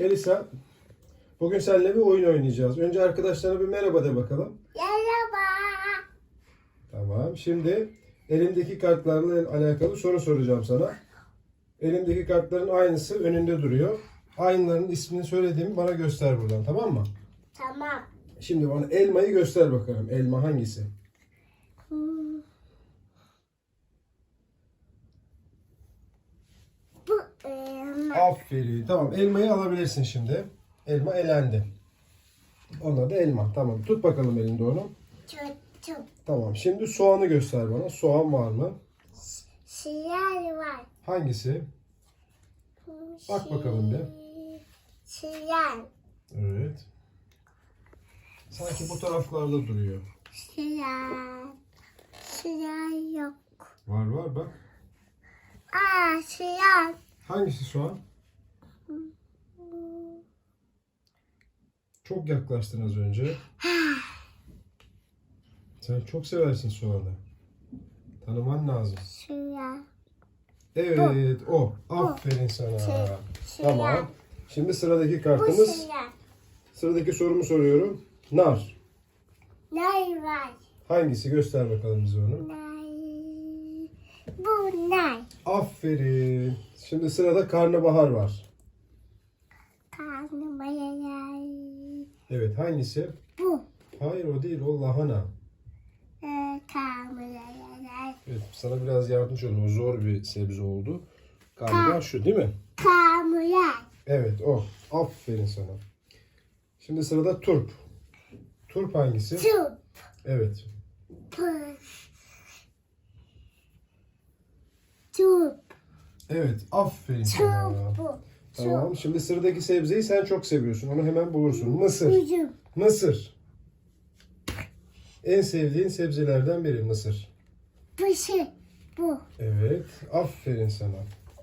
Elisa, bugün seninle bir oyun oynayacağız. Önce arkadaşlarına bir merhaba de bakalım. Merhaba. Tamam. Şimdi elimdeki kartlarla alakalı soru soracağım sana. Elimdeki kartların aynısı önünde duruyor. Aynılarının ismini söylediğimi bana göster buradan tamam mı? Tamam. Şimdi bana elmayı göster bakalım. Elma hangisi? Hmm. Bu elma. Aferin. Tamam elmayı alabilirsin şimdi. Elma elendi. Onlar da elma. Tamam. Tut bakalım elinde onu. Çocuk. Tamam. Şimdi soğanı göster bana. Soğan var mı? Siyah var. Hangisi? Bak bakalım bir. Siyah. Evet. Sanki bu taraflarda duruyor. Siyah. Siyah yok. Var var bak. Aa siyah. Hangisi soğan? Çok yaklaştın az önce. Sen çok seversin soğanı. Tanıman lazım. Siyah. Evet o. Aferin sana. Siyah. Tamam. Şimdi sıradaki Bu kartımız. Sıradaki sorumu soruyorum. Nar. Nar var. Hangisi? Göster bakalım bize onu. Nar. Bu nar. Aferin. Şimdi sırada karnabahar var. Karnıma yayar. Evet hangisi? Bu. Hayır o değil o lahana. Ee, karnıma yayar. Evet sana biraz yardımcı olayım. O zor bir sebze oldu. Galiba şu değil mi? Karnıma Evet o. Aferin sana. Şimdi sırada turp. Turp hangisi? Tüp. Evet. Tüp. Evet aferin sana. Bu. Tamam. Şimdi sıradaki sebzeyi sen çok seviyorsun. Onu hemen bulursun. Mısır. Üzüm. Mısır. En sevdiğin sebzelerden biri mısır. Pışı. Bu. Evet. Aferin sana.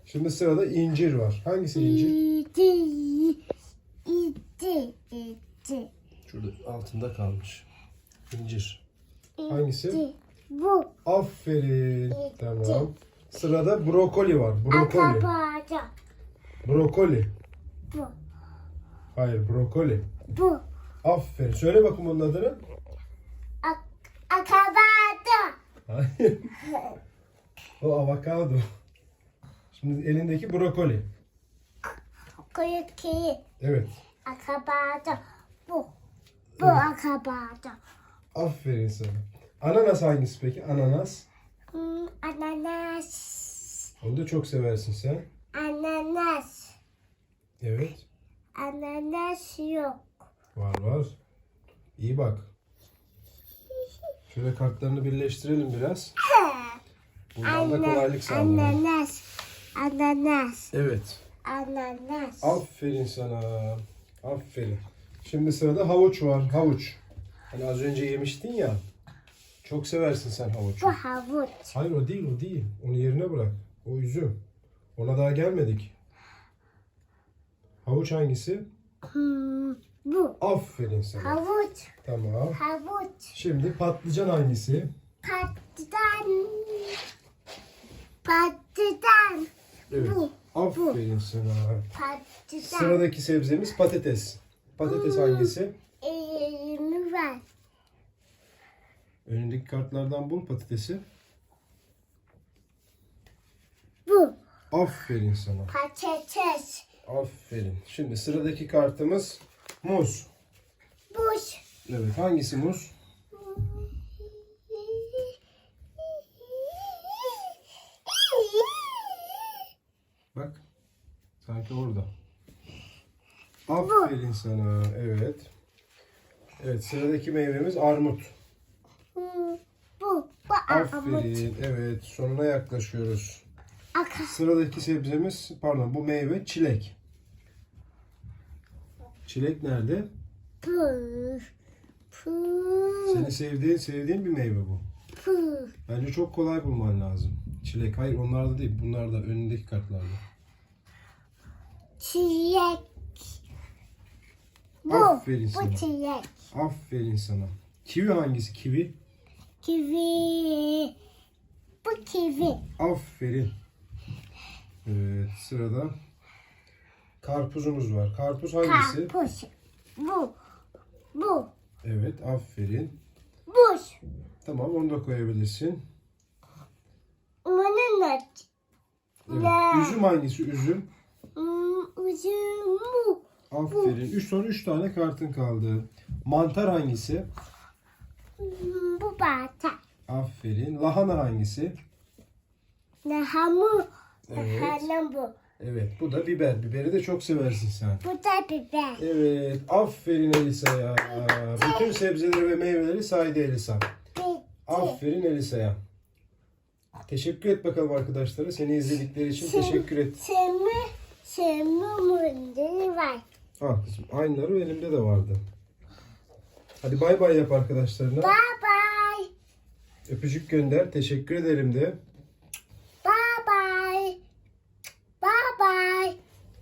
Şimdi sırada incir var. Hangisi incir? İdi. İdi. İdi. Şurada altında kalmış. İncir. Hangisi? Bu. Aferin. Tamam. Sırada brokoli var. Brokoli. Brokoli. Bu. Hayır brokoli. Bu. Aferin. Söyle bakayım onun adını. Ak. Hayır. o avokado. Şimdi elindeki brokoli. Koyu ki. Evet. Akabaca. Bu. Bu Evet. akabaca. Aferin sana. Ananas hangisi peki? Ananas. Hmm, ananas. Onu da çok seversin sen. Ananas. Evet. Ananas yok. Var var. İyi bak. Şöyle kartlarını birleştirelim biraz. Buradan da kolaylık sağlayalım. Ananas. Ananas. Evet. Ananas. Aferin sana. Aferin. Şimdi sırada havuç var. Havuç. Hani az önce yemiştin ya. Çok seversin sen havucu. Bu havuç. Hayır o değil o değil. Onu yerine bırak. O üzüm. Ona daha gelmedik. Havuç hangisi? Hmm, bu. Aferin sana. Havuç. Tamam. Havuç. Şimdi patlıcan hangisi? Patlıcan. Patlıcan. Evet. Bu. Aferin sana. Patlıcan. Sıradaki sebzemiz patates. Patates hangisi? Elimi var. Önündeki kartlardan bul patatesi. Bu. Aferin sana. Patates. Aferin. Şimdi sıradaki kartımız muz. Buz. Evet hangisi muz? Bak. Sanki orada. Aferin sana. Evet. Evet sıradaki meyvemiz armut. Bu. Bu armut. Aferin. Evet sonuna yaklaşıyoruz. Aka. Sıradaki sebzemiz pardon bu meyve çilek. Çilek nerede? Pı. Pı. Seni sevdiğin sevdiğin bir meyve bu. Bence çok kolay bulman lazım. Çilek. Hayır onlarda değil. Bunlarda önündeki kartlarda. Çilek. Bu. Aferin sana. Bu çilek. Aferin sana. Kivi hangisi? Kivi. Kivi. Bu kivi. Aferin. Evet sırada Karpuzumuz var. Karpuz hangisi? Karpuz. Bu. Bu. Evet, aferin. Buz. Tamam, onu da koyabilirsin. Aç. Evet. Ne? Üzüm hangisi? Üzüm. Hmm, Üzüm bu. Aferin. Üç son üç tane kartın kaldı. Mantar hangisi? Bata. Aferin. Lahana hangisi? Nahamu. Evet. Nahanam bu. Evet, bu da biber. Biberi de çok seversin sen. Bu da biber. Evet, aferin Elisa'ya. Bütün sebzeleri ve meyveleri saydı Elisa. Aferin Elisa'ya. Teşekkür et bakalım arkadaşlara. Seni izledikleri için teşekkür et. Semi, semi mundiri var. Ha kızım, aynıları elimde de vardı. Hadi bay bay yap arkadaşlarına. Bye. Öpücük gönder. Teşekkür ederim de.